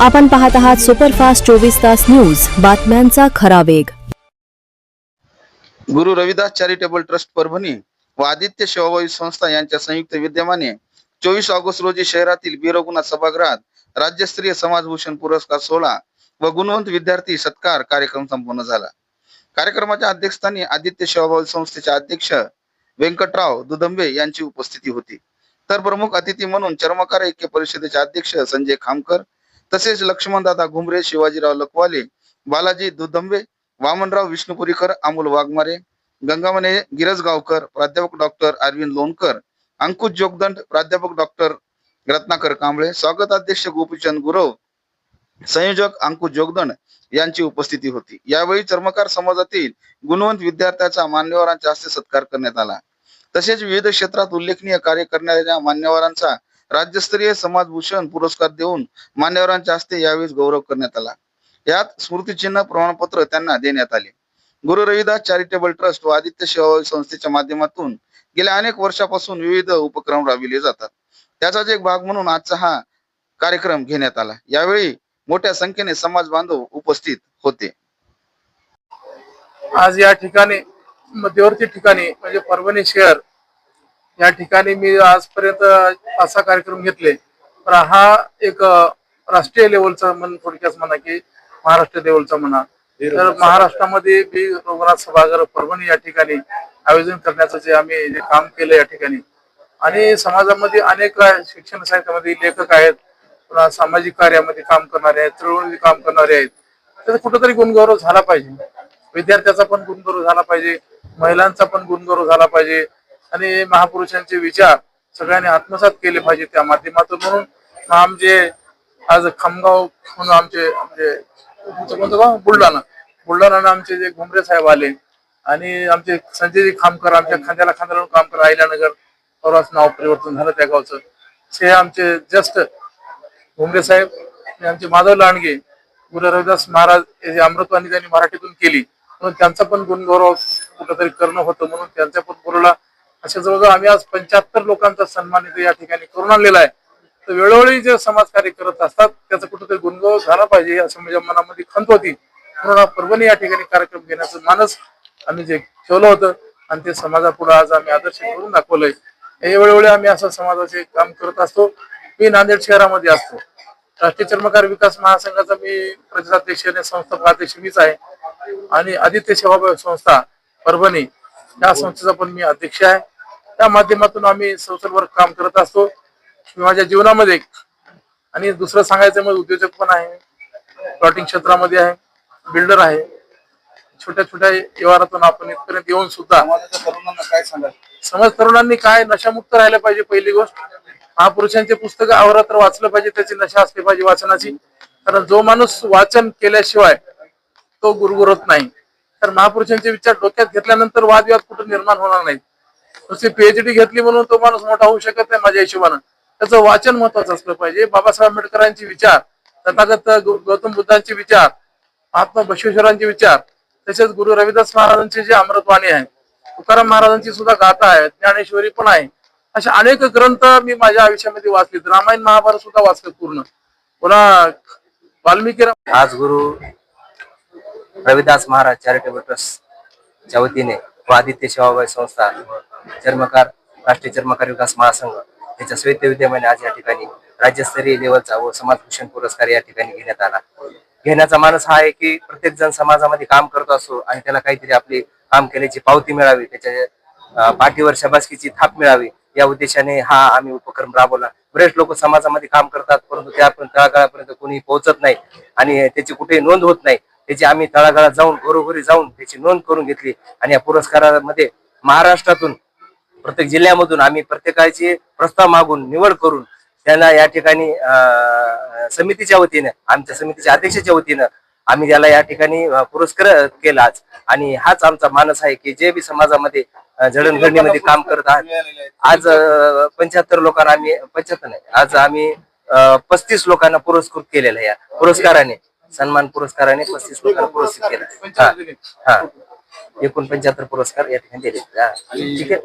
आपण पाहत आहात सुपरफास्ट चोवीस तास न्यूज. बातम्यांचा खरा वेग. गुरु रविदास चॅरिटेबल ट्रस्ट परभणी व आदित्य सेवाभावी संस्था यांच्या संयुक्त विद्यमाने चोवीस ऑगस्ट रोजी शहरातील वीरगुणा सभागृहात राज्यस्तरीय समाजभूषण पुरस्कार सोहळा व गुणवंत विद्यार्थी सत्कार कार्यक्रम संपन्न झाला. कार्यक्रमाच्या अध्यक्षस्थानी आदित्य सेवाभावी संस्थेचे अध्यक्ष व्यंकटराव दुदंबे यांची उपस्थिती होती. तर प्रमुख अतिथी म्हणून चर्मकार ऐक्य परिषदेचे अध्यक्ष संजय खामकर तसेच लक्ष्मणदादा घुमरे शिवाजीराव लकवाले बालाजी दुदंबे वामनराव विष्णुपुरीकर अमोल वाघमारे गंगामने गिरजगावकर प्राध्यापक डॉक्टर अरविंद लोणकर अंकुश जोगदंड प्राध्यापक डॉक्टर रत्नाकर कांबळे स्वागताध्यक्ष गोपीचंद गुरव संयोजक अंकुश जोगदंड यांची उपस्थिती होती. यावेळी चर्मकार समाजातील गुणवंत विद्यार्थ्याचा मान्यवरांच्या हस्ते सत्कार करण्यात आला. तसेच विविध क्षेत्रात उल्लेखनीय कार्य करणाऱ्या मान्यवरांचा राज्यस्तरीय समाजभूषण पुरस्कार देऊन मान्यवरांच्या हस्ते यावेळी गौरव करण्यात आला. यात स्मृतिचिन्ह प्रमाणपत्र त्यांना देण्यात आले. गुरु रविदास चॅरिटेबल ट्रस्ट व आदित्य सेवा संस्थेच्या माध्यमातून गेल्या अनेक वर्षापासून विविध उपक्रम राबविले जातात. त्याचाच एक भाग म्हणून आजचा हा कार्यक्रम घेण्यात आला. यावेळी मोठ्या संख्येने समाज बांधव उपस्थित होते. आज या ठिकाणी मध्यवर्ती ठिकाणी म्हणजे परभणी शहर या ठिकाणी मी आजपर्यंत पाच सहा कार्यक्रम घेतले. पण हा एक राष्ट्रीय लेवलचा म्हण थोडक्यात म्हणा की महाराष्ट्र लेवलचा म्हणा. तर महाराष्ट्रामध्ये बी रघुनाथ सभागृह परभणी या ठिकाणी आयोजन करण्याचं जे आम्ही जे काम केलं या ठिकाणी. आणि समाजामध्ये अनेक शिक्षण साहित्यामध्ये लेखक आहेत पुन्हा सामाजिक कार्यामध्ये काम करणारे आहेत चळवळी काम करणारे आहेत. त्याचा कुठेतरी गुणगौरव झाला पाहिजे. विद्यार्थ्याचा पण गुणगौरव झाला पाहिजे महिलांचा पण गुणगौरव झाला पाहिजे. आणि महापुरुषांचे विचार सगळ्यांनी आत्मसात केले पाहिजे त्या माध्यमातून. म्हणून आमचे आज खामगाव म्हणून आमचे म्हणजे कोणतं गाव? बुलढाणा. बुलढाणा आमचे जे घुमरे साहेब आले आणि आमचे संजयजी खामकर आमच्या खांद्याला खांद्याला काम करा आयलानगर परवाच नाव परिवर्तन झालं त्या गावचं. हे आमचे जस्ट घुमरे साहेब आणि आमचे माधव लांडगे गुरु रविदास महाराज हे अमृतवाणी त्यांनी मराठीतून केली. म्हणून त्यांचा पण गुणगौरव कुठंतरी करणं होतं म्हणून त्यांच्या पण गुरुला अशा जवळजवळ आम्ही आज पंच्याहत्तर लोकांचा सन्मान इथे या ठिकाणी करून आणलेला आहे. तर वेळोवेळी जे समाजकार्य करत असतात त्याचा कुठंतरी गुणगौरव झाला पाहिजे असं माझ्या मनामध्ये खंत होती. म्हणून हा परभणी या ठिकाणी कार्यक्रम घेण्याचं मानस आम्ही जे ठेवलं होतं आणि ते समाजापुढे आज आम्ही आदर्श करून दाखवलंय. वेळोवेळी आम्ही असं समाजाचे काम करत असतो. मी नांदेड शहरामध्ये असतो. राष्ट्रीय चर्मकार विकास महासंघाचा मी प्रदेशाध्यक्ष आणि संस्थापक अध्यक्ष मीच आहे. आणि आदित्य सेवा संस्था परभणी. या संस्थेचा पण मी अध्यक्ष आहे. त्या माध्यमातून आम्ही सोशल वर्क काम करत असतो. मी माझ्या जीवनामध्ये आणि दुसरं सांगायचं म्हणजे उद्योजक पण आहे. प्लॉटिंग क्षेत्रामध्ये आहे. बिल्डर आहे. छोट्या छोट्या व्यवहारातून आपण इथपर्यंत येऊन सुद्धा समाज तरुणांनी काय नशामुक्त राहायला पाहिजे पहिली गोष्ट? महापुरुषांचे पुस्तक आवरात्र वाचलं पाहिजे त्याची नशा असली पाहिजे वाचनाची. कारण जो माणूस वाचन केल्याशिवाय तो गुरगुरत नाही. तर महापुरुषांचे विचार डोक्यात घेतल्यानंतर वादविवाद कुठं निर्माण होणार नाही नुसती पीएचडी घेतली म्हणून तो माणूस मोठा होऊ शकत नाही माझ्या हिशोबानं. त्याचं वाचन महत्वाचं असलं पाहिजे. बाबासाहेब आंबेडकरांचे विचार तथागत गौतम बुद्धांचे विचार महात्मा बसवेश्वरांचे विचार तसेच गुरु रविदास महाराजांचे जे अमृतवाणी आहे तुकाराम महाराजांची सुद्धा गाथा आहे ज्ञानेश्वरी पण आहे. असे अनेक ग्रंथ मी माझ्या आयुष्यामध्ये वाचलेत. रामायण महाभारत सुद्धा वाचले पूर्ण. पुन्हा वाल्मिकी आज गुरु रविदास महाराज चॅरिटेबल ट्रस्टच्या वतीने व आदित्य सेवाभावी संस्था व चर्मकार राष्ट्रीय चर्मकार विकास महासंघ त्याच्या स्वेत्य विद्यमाने आज या ठिकाणी राज्यस्तरीय लेवलचा व समाजभूषण पुरस्कार या ठिकाणी घेण्यात आला. घेण्याचा मानस हा आहे की प्रत्येक जण समाजामध्ये काम करत असतो आणि त्याला काहीतरी आपली काम केल्याची पावती मिळावी त्याच्या पाठीवर शबासकीची थाप मिळावी या उद्देशाने हा आम्ही उपक्रम राबवला. बरेच लोक समाजामध्ये काम करतात परंतु त्या तळागाळापर्यंत कोणी पोहोचत नाही आणि त्याची कुठेही नोंद होत नाही. त्याची आम्ही तळागाळात जाऊन घरोघरी जाऊन त्याची नोंद करून घेतली आणि या पुरस्कारामध्ये महाराष्ट्रातून प्रत्येक जिल्ह्यामधून आम्ही प्रत्येकाची प्रस्ताव मागून निवड करून त्यांना या ठिकाणी अं, समितीच्या वतीनं आमच्या समितीच्या अध्यक्षाच्या वतीनं आम्ही त्याला या ठिकाणी पुरस्कार केलाच. आणि हाच आमचा मानस आहे की जे बी समाजामध्ये जडणघडणीमध्ये काम करत आहात. आज पंच्याहत्तर लोकांना आम्ही पंच्याहत्तर नाही आज आम्ही पस्तीस लोकांना पुरस्कृत केलेला या पुरस्काराने. सन्मान पुरस्काराने पस्तीस लोकांना पुरस्कृत केला हा. हा एकूण पंच्याहत्तर पुरस्कार या ठिकाणी दिले हा. ठीक आहे